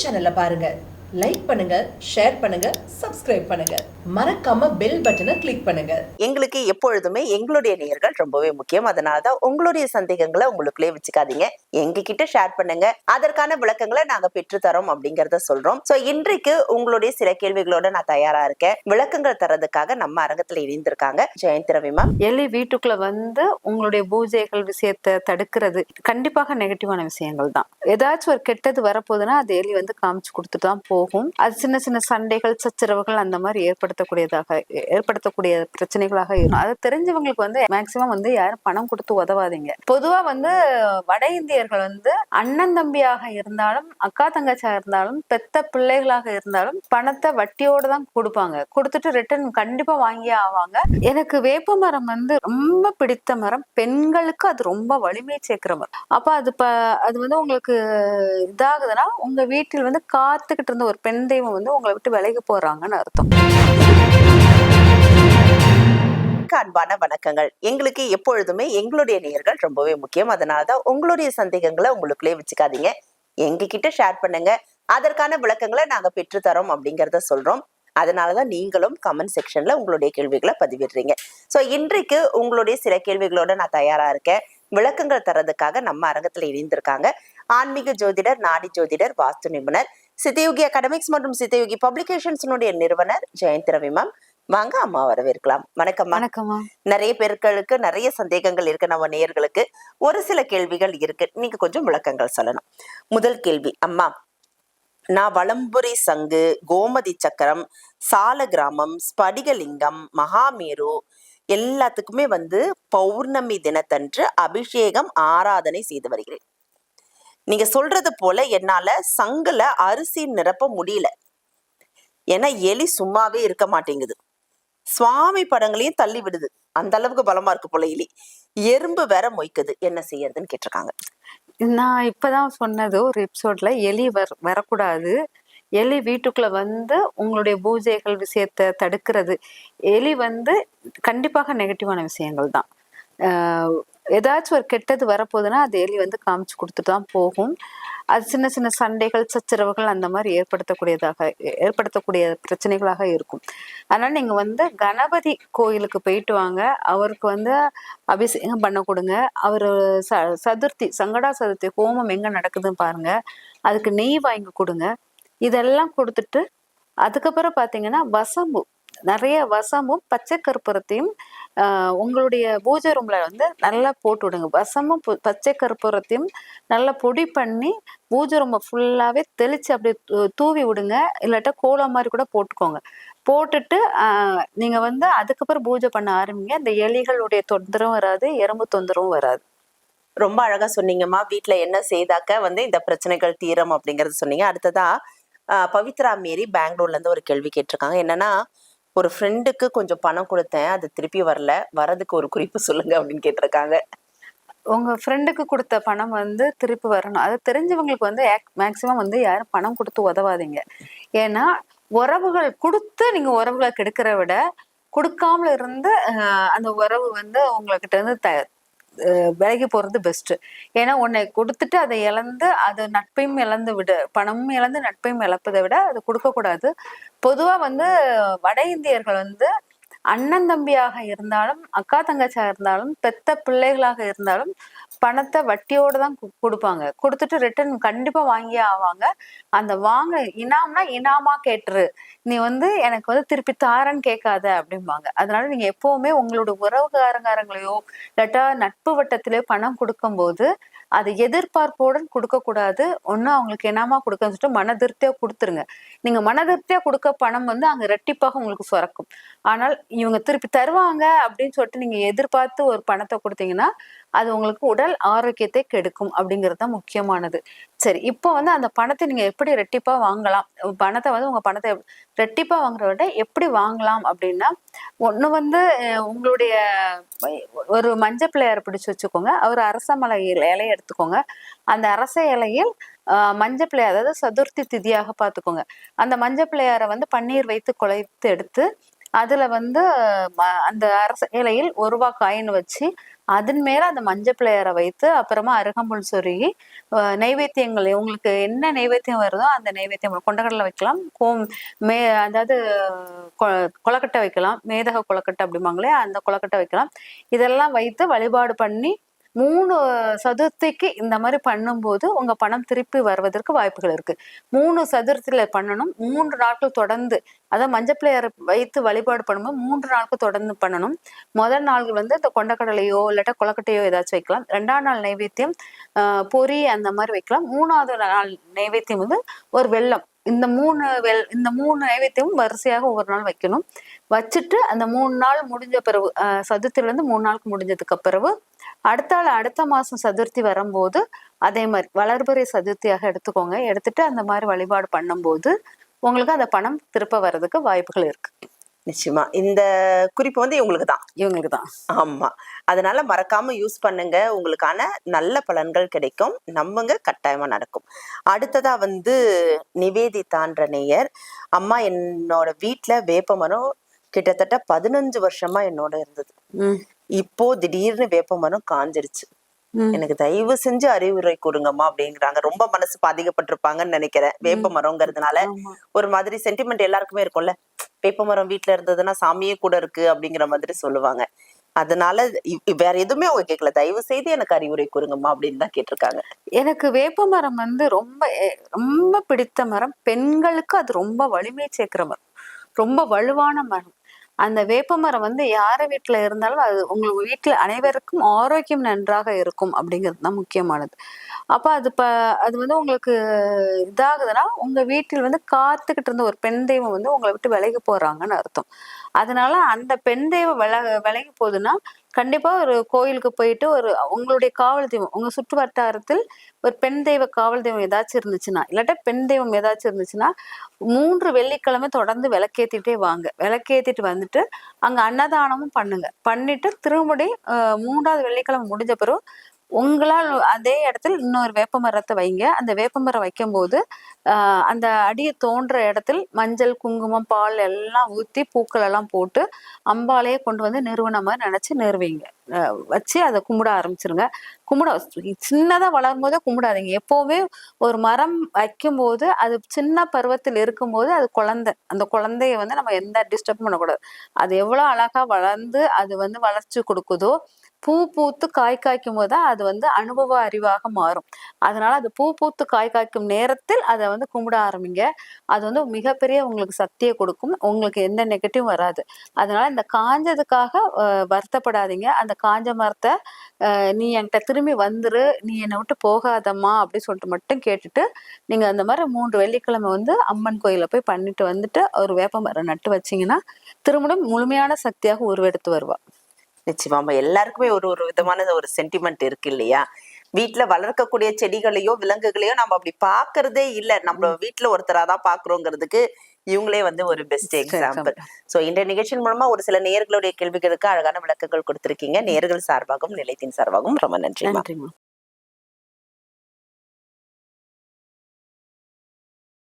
சேனல்ல பாருங்க. லைக் பண்ணுங்க ஷேர் பண்ணுங்க சப்ஸ்கிரைப் பண்ணுங்க. மறக்காம பெல் பட்டனை கிளிக் பண்ணுங்க. எங்களுக்கு எப்பொழுதுமே எங்களுடைய நேயர்கள் ரொம்பவே முக்கியம். அதனால தான் உங்களுடைய சந்தேகங்களை உங்களுக்குள்ளே வச்சுக்காதீங்க. எங்க கிட்ட ஷேர் பண்ணுங்க. அதற்கான விளக்கங்களை நாங்க பெற்று தரோம் அப்படிங்கறத சொல்றோம். சோ இன்றைக்கு உங்களுடைய சில கேள்விகளோட நான் தயாரா இருக்கேன். விளக்கங்கள் தரதுக்காக நம்ம அரங்கத்துல இணைந்திருக்காங்க. ஜெயந்தி ரவி மேம் எலி வீட்டுக்குள்ள வந்து உங்களுடைய பூஜைகள் விஷயத்தை தடுக்கிறது கண்டிப்பாக நெகட்டிவான விஷயங்கள் தான் ஏதாச்சும் ஒரு கெட்டது வரப்போகுதுன்னா அது எலி வந்து காமிச்சு கொடுத்துட்டு தான் போகும் போகும். அது சின்ன சின்ன சண்டைகள் சச்சரவுகள் அந்த மாதிரி ஏற்படுத்தக்கூடியதாக ஏற்படுத்தக்கூடிய பிரச்சனைகளாக இருக்கும். அது தெரிஞ்சவங்களுக்கு வந்து மேக்சிமம் வந்து யாரும் பணம் கொடுத்து உதவாதீங்க. பொதுவா வந்து வட இந்தியர்கள் வந்து அண்ணன் தம்பியாக இருந்தாலும் அக்கா தங்கச்சியாக இருந்தாலும் பெத்த பிள்ளைகளாக இருந்தாலும் பணத்தை வட்டியோட தான் கொடுப்பாங்க. கொடுத்துட்டு ரிட்டர்ன் கண்டிப்பா வாங்கியே ஆவாங்க. எனக்கு வேப்ப மரம் வந்து ரொம்ப பிடித்த மரம். பெண்களுக்கு அது ரொம்ப வலிமை சேர்க்கிற மரம். அப்ப அது அது வந்து உங்களுக்கு இதாகுதுன்னா உங்க வீட்டில் வந்து காத்துக்கிட்டு இருந்த ஒரு பெண் தெய்வம் வந்து உங்களை விட்டு விலகி போறாங்கன்னு அர்த்தம். அன்பான வணக்கங்கள். எங்களுக்கு எப்பொழுதுமே எங்களுடைய நேயர்கள் ரொம்பவே முக்கியம். அதனால தான் உங்களுடைய சந்தேகங்களை உங்களுக்குள்ளே வச்சுக்காதீங்க. எங்ககிட்ட ஷேர் பண்ணுங்க. அதற்கான விளக்கங்களை நாங்க பெற்று தரோம் அப்படிங்கறத சொல்றோம். அதனாலதான் நீங்களும் கமெண்ட் செக்ஷன்ல உங்களுடைய கேள்விகளை பதிவிடுறீங்க. சோ இன்றைக்கு உங்களுடைய சில கேள்விகளோட நான் தயாரா இருக்கேன். விளக்கங்கள் தரதுக்காக நம்ம அரங்கத்துல இணைந்திருக்காங்க. ஆன்மீக ஜோதிடர் நாடி ஜோதிடர் வாஸ்து நிபுணர் சித்தயோகி அகாடமிக்ஸ் மற்றும் சித்தயோகி பப்ளிகேஷன்ஸினுடைய நிறுவனர் ஜெயந்தி ரவி மேம் வாங்க அம்மா வரவேற்கலாம். வணக்கம் வணக்கம்மா நிறைய பேர்களுக்கு நிறைய சந்தேகங்கள் இருக்கு நம்ம நேயர்களுக்கு. ஒரு சில கேள்விகள் இருக்கு. நீங்க கொஞ்சம் விளக்கங்கள் சொல்லணும். முதல் கேள்வி அம்மா நான் வலம்புரி சங்கு கோமதி சக்கரம் சால கிராமம் ஸ்படிகலிங்கம் மகாமேரு எல்லாத்துக்குமே வந்து பௌர்ணமி தினத்தன்று அபிஷேகம் ஆராதனை செய்து வருகிறேன். நீங்க சொல்றது போல என்னால சங்குல அரிசி நிரப்ப முடியல. ஏன்னா எலி சும்மாவே இருக்க மாட்டேங்குது. சுவாமி படங்களையும் தள்ளி விடுது. அந்த அளவுக்கு பலமா இருக்கு போல எலி. எறும்பு வேற மொய்க்குது. என்ன செய்யறதுன்னு கேட்டிருக்காங்க. நான் இப்பதான் சொன்னது ஒரு எபிசோட்ல எலி வர வரக்கூடாது. எலி வீட்டுக்குள்ள வந்து உங்களுடைய பூஜைகள் விஷயத்த தடுக்கிறது. எலி வந்து கண்டிப்பாக நெகட்டிவான விஷயங்கள் தான் ஏதாச்சும் ஒரு கெட்டது வரப்போகுதுன்னா அது எலி வந்து காமிச்சு கொடுத்துட்டு தான் போகும். அது சின்ன சின்ன சண்டைகள் சச்சரவுகள் அந்த மாதிரி ஏற்படுத்தக்கூடியதாக ஏற்படுத்தக்கூடிய பிரச்சனைகளாக இருக்கும். அதனால நீங்க வந்து கணபதி கோயிலுக்கு போயிட்டு வாங்க. அவருக்கு வந்து அபிஷேகம் பண்ண கொடுங்க. அவர் ச சதுர்த்தி சங்கடா சதுர்த்தி ஹோமம் எங்க நடக்குதுன்னு பாருங்க. அதுக்கு நெய் வாங்கி கொடுங்க. இதெல்லாம் கொடுத்துட்டு அதுக்கப்புறம் பார்த்தீங்கன்னா வசம்பு. நிறைய வசமும் பச்சை கற்பூரத்தையும் உங்களுடைய பூஜை ரூம்ல வந்து நல்லா போட்டு விடுங்க. வசமும் பு- பச்சை கற்பூரத்தையும் நல்லா பொடி பண்ணி பூஜை ரூமை ஃபுல்லாவே தெளிச்சு அப்படியே தூவி விடுங்க. இல்லாட்டா கோலம் மாதிரி கூட போட்டுக்கோங்க. போட்டுட்டு நீங்கள் நீங்க வந்து அதுக்கப்புறம் பூஜை பண்ண ஆரம்பிங்க. இந்த எலிகளுடைய தொந்தரவும் வராது எறும்பு தொந்தரவும் வராது. ரொம்ப அழகா சொன்னீங்கம்மா. வீட்டுல என்ன செய்தாக்க வந்து இந்த பிரச்சனைகள் தீரம் அப்படிங்கறது சொன்னீங்க. அடுத்ததா பவித்ரா மேரி பெங்களூர்ல இருந்து ஒரு கேள்வி கேட்டிருக்காங்க. என்னன்னா ஒரு ஃப்ரெண்டுக்கு கொஞ்சம் பணம் கொடுத்தேன். அது திருப்பி வரல. வரதுக்கு ஒரு குறிப்பு சொல்லுங்க அப்படின்னு கேட்டிருக்காங்க. உங்க ஃப்ரெண்டுக்கு கொடுத்த பணம் வந்து திருப்பி வரணும். அது தெரிஞ்சவங்களுக்கு வந்து மேக்சிமம் வந்து யாரும் பணம் கொடுத்து உதவாதீங்க. ஏன்னா உறவுகள் கொடுத்து நீங்க உறவுகளை கெடுக்கிற விட கொடுக்காமல இருந்து ஆஹ், அந்த உறவு வந்து உங்ககிட்ட இருந்து த விலகி போறது பெஸ்ட் ஏன்னா உன்னை கொடுத்துட்டு அதை இழந்து அது நட்பையும் இழந்து விட. பணமும் இழந்து நட்பையும் இழப்பதை விட அது கொடுக்க கூடாது பொதுவா வந்து வட இந்தியர்கள் வந்து அண்ணன் தம்பியாக இருந்தாலும் அக்கா தங்கச்சியாக இருந்தாலும் பெத்த பிள்ளைகளாக இருந்தாலும் பணத்தை வட்டியோட தான் கு- கொடுப்பாங்க. கொடுத்துட்டு ரிட்டர்ன் கண்டிப்பாக வாங்கியே ஆவாங்க. அந்த வாங்க இனாம்னா இனாமா கேட்டுரு. நீ வந்து எனக்கு வந்து திருப்பி தாரன்னு கேட்காத அப்படிம்பாங்க. அதனால நீங்க எப்பவுமே உங்களோட உறவுகாரங்காரங்களையோ இல்லாட்டா நட்பு வட்டத்திலேயோ பணம் கொடுக்கும்போது அது எதிர்பார்ப்போடன் கொடுக்கக்கூடாது. ஒன்றும் ஒண்ணு அவங்களுக்கு என்னமா கொடுக்கன்னு சொல்லிட்டு மன திருப்தியாக கொடுத்துருங்க. நீங்க மன திருப்தியாக கொடுக்க பணம் வந்து அங்க ரெட்டிப்பாக உங்களுக்கு சுரக்கும். ஆனால் இவங்க திருப்பி தருவாங்க அப்படின்னு சொல்லிட்டு நீங்க எதிர்பார்த்து ஒரு பணத்தை கொடுத்தீங்கன்னா அது உங்களுக்கு உடல் ஆரோக்கியத்தை கெடுக்கும் அப்படிங்கிறது தான் முக்கியமானது. சரி இப்போ வந்து அந்த பணத்தை நீங்க எப்படி ரெட்டிப்பா வாங்கலாம்? பணத்தை வந்து உங்க பணத்தை ரெட்டிப்பா வாங்குறத விட எப்படி வாங்கலாம் அப்படின்னா ஒண்ணு வந்து உங்களுடைய ஒரு மஞ்சள் பிள்ளையார் பிடிச்சு வச்சுக்கோங்க. அவர் அரச மலை இலையை எடுத்துக்கோங்க. அந்த அரச இலையில் மஞ்சள் பிள்ளையார் அதாவது சதுர்த்தி திதியாக பார்த்துக்கோங்க. அந்த மஞ்சள் பிள்ளையாரை வந்து பன்னீர் வைத்து குழைத்து எடுத்து அதுல வந்து ம- அந்த அரச இலையில் ஒரு ரூபா காயின் வச்சு அதன் மேல அந்த மஞ்சள் பிள்ளையாரை வைத்து அப்புறமா அருகம்புல் சொருகி நைவேத்தியங்கள் உங்களுக்கு என்ன நைவேத்தியம் வருதோ அந்த நைவேத்தியம் கொண்டக்கடலை வைக்கலாம். கோம் மே அதாவது கொ- கொலக்கட்டை வைக்கலாம். மேதக கொலக்கட்டை அப்படிம்பாங்களே அந்த கொலக்கட்டை வைக்கலாம். இதெல்லாம் வைத்து வழிபாடு பண்ணி மூணு சதுர்த்திக்கு இந்த மாதிரி பண்ணும்போது உங்க பணம் திருப்பி வருவதற்கு வாய்ப்புகள் இருக்கு. மூணு சதுர்த்தியில பண்ணணும் மூன்று நாட்கள் தொடர்ந்து அதாவது மஞ்சள் பிள்ளையாரை வைத்து வழிபாடு பண்ணும்போது மூன்று நாட்கள் தொடர்ந்து பண்ணணும். முதல் நாள் வந்து இந்த கொண்டக்கடலையோ இல்லாட்டா கொலக்கட்டையோ ஏதாச்சும் வைக்கலாம். ரெண்டாம் நாள் நைவேத்தியம் பொரி அந்த மாதிரி வைக்கலாம். மூணாவது நாள் நைவேத்தியம் வந்து ஒரு வெள்ளம் இந்த மூணு வெல் இந்த மூணு நைவேத்தியமும் வரிசையாக ஒவ்வொரு நாள் வைக்கணும். வச்சுட்டு அந்த மூணு நாள் முடிஞ்ச பிறகு சதுர்த்தியிலேருந்து மூணு நாளுக்கு முடிஞ்சதுக்கு பிறகு அடுத்த அடுத்த மாசம் சதுர்த்தி வரும்போது அதே மாதிரி வளர்பிறை சதுர்த்தியாக எடுத்துக்கோங்க. எடுத்துட்டு அந்த மாதிரி வழிபாடு பண்ணும்போது உங்களுக்கு அந்த பணம் திருப்ப வர்றதுக்கு வாய்ப்புகள் இருக்கு. நிச்சயமா. இந்த குறிப்பு வந்து இவங்களுக்கு தான். இவங்களுக்கு தான். ஆமா. அதனால மறக்காம யூஸ் பண்ணுங்க. உங்களுக்கான நல்ல பலன்கள் கிடைக்கும். நம்புங்க. கட்டாயமா நடக்கும். அடுத்ததா வந்து நிவேதிதான்ற நேயர். அம்மா என்னோட வீட்ல வேப்ப மரம் கிட்டத்தட்ட பதினஞ்சு வருஷமா என்னோட இருந்தது. இப்போ திடீர்னு வேப்ப மரம் காஞ்சிருச்சு. எனக்கு தயவு செஞ்சு அறிவுரை கூறுங்கம்மா அப்படிங்கிறாங்க. ரொம்ப மனசு பாதிக்கப்பட்டிருப்பாங்கன்னு நினைக்கிறேன். வேப்ப மரம்ங்கிறதுனால. ஒரு மாதிரி சென்டிமெண்ட் எல்லாருக்குமே இருக்கும்ல. வேப்ப மரம் வீட்ல இருந்ததுன்னா சாமியே கூட இருக்கு அப்படிங்கிற மாதிரி சொல்லுவாங்க. அதனால வேற எதுவுமே அவங்க கேட்கல தயவு செய்து எனக்கு அறிவுரை கூறுங்கம்மா அப்படின்னு தான் கேட்டிருக்காங்க. எனக்கு வேப்ப மரம் வந்து ரொம்ப ரொம்ப பிடித்த மரம். பெண்களுக்கு அது ரொம்ப வலிமை சேர்க்கிற மரம். ரொம்ப வலுவான மரம். அந்த வேப்பமரம் வந்து யார் வீட்டில் இருந்தாலும் அது உங்களுக்கு வீட்டில் அனைவருக்கும் ஆரோக்கியம் நன்றாக இருக்கும் அப்படிங்கிறது தான் முக்கியமானது. அப்போ அது ப அது வந்து உங்களுக்கு இதாகுதுன்னா உங்கள் வீட்டில் வந்து காத்துக்கிட்டு இருந்த ஒரு பெண் தெய்வம் வந்து உங்களை விட்டு விலகி போகிறாங்கன்னு அர்த்தம். அதனால அந்த பெண் தெய்வம் விலக விலகி போகுதுன்னா கண்டிப்பா ஒரு கோயிலுக்கு போயிட்டு ஒரு உங்களுடைய காவல் தெய்வம் உங்க சுற்று வட்டாரத்தில் ஒரு பெண் தெய்வ காவல் தெய்வம் ஏதாச்சும் இருந்துச்சுன்னா இல்லாட்டா பெண் தெய்வம் ஏதாச்சும் இருந்துச்சுன்னா மூன்று வெள்ளிக்கிழமை தொடர்ந்து விளக்கேத்திட்டே வாங்க. விளக்கேத்திட்டு வந்துட்டு அங்க அன்னதானமும் பண்ணுங்க. பண்ணிட்டு திரும்படி மூன்றாவது வெள்ளிக்கிழமை முடிஞ்ச பிறகு உங்களால் அதே இடத்துல இன்னொரு வேப்ப மரத்தை வைங்க. அந்த வேப்ப மரம் வைக்கும்போது அந்த அடியை தோன்ற இடத்தில் மஞ்சள் குங்குமம் பால் எல்லாம் ஊற்றி பூக்கள் எல்லாம் போட்டு அம்பாலையே கொண்டு வந்து நிறுவன மாதிரி நினச்சி நிறுவீங்க. வச்சு அதை கும்பிட ஆரம்பிச்சிருங்க. கும்பிட சின்னதாக வளரும் போதே கும்பிடாதீங்க. எப்போவுமே ஒரு மரம் வைக்கும்போது அது சின்ன பருவத்தில் இருக்கும்போது அது குழந்தை. அந்த குழந்தைய வந்து நம்ம எந்த டிஸ்டர்ப் பண்ணக்கூடாது. அது எவ்வளோ அழகாக வளர்ந்து அது வந்து வளர்ச்சி கொடுக்குதோ பூ பூத்து காய் காய்க்கும் போது தான் அது வந்து அனுபவ அறிவாக மாறும். அதனால அது பூ பூத்து காய் காய்க்கும் நேரத்தில் அதை வந்து கும்பிட ஆரம்பிங்க. அது வந்து மிகப்பெரிய உங்களுக்கு சக்தியை கொடுக்கும். உங்களுக்கு எந்த நெகட்டிவ் வராது. அதனால இந்த காஞ்சதுக்காக வருத்தப்படாதீங்க. அந்த காஞ்ச மரத்தை நீ என்கிட்ட திரும்பி வந்துரு. நீ என்னை விட்டு போகாதம்மா அப்படின்னு சொல்லிட்டு மட்டும் கேட்டுட்டு நீங்க அந்த மாதிரி மூன்று வெள்ளிக்கிழமை வந்து அம்மன் கோயில போய் பண்ணிட்டு வந்துட்டு ஒரு வேப்ப மரம் நட்டு வச்சீங்கன்னா திருமணம் முழுமையான சக்தியாக உருவெடுத்து வருவா. நிச்சயமாமா எல்லாருக்குமே ஒரு ஒரு விதமான ஒரு சென்டிமெண்ட் இருக்கு இல்லையா? வீட்ல வளர்க்கக்கூடிய செடிகளையோ விலங்குகளையோ நம்ம அப்படி பாக்குறதே இல்ல. நம்ம வீட்ல ஒருத்தரா தான் பாக்குறோங்கிறதுக்கு இவங்களே வந்து ஒரு பெஸ்ட் எக்ஸாம்பிள் சோ இந்த நிகழ்ச்சியின் மூலமா ஒரு சில நேயர்களுடைய கேள்விகளுக்கு அழகான விளக்கங்கள் கொடுத்திருக்கீங்க. நேயர்கள் சார்பாகவும் நிலையத்தின் சார்பாகவும் ரொம்ப நன்றி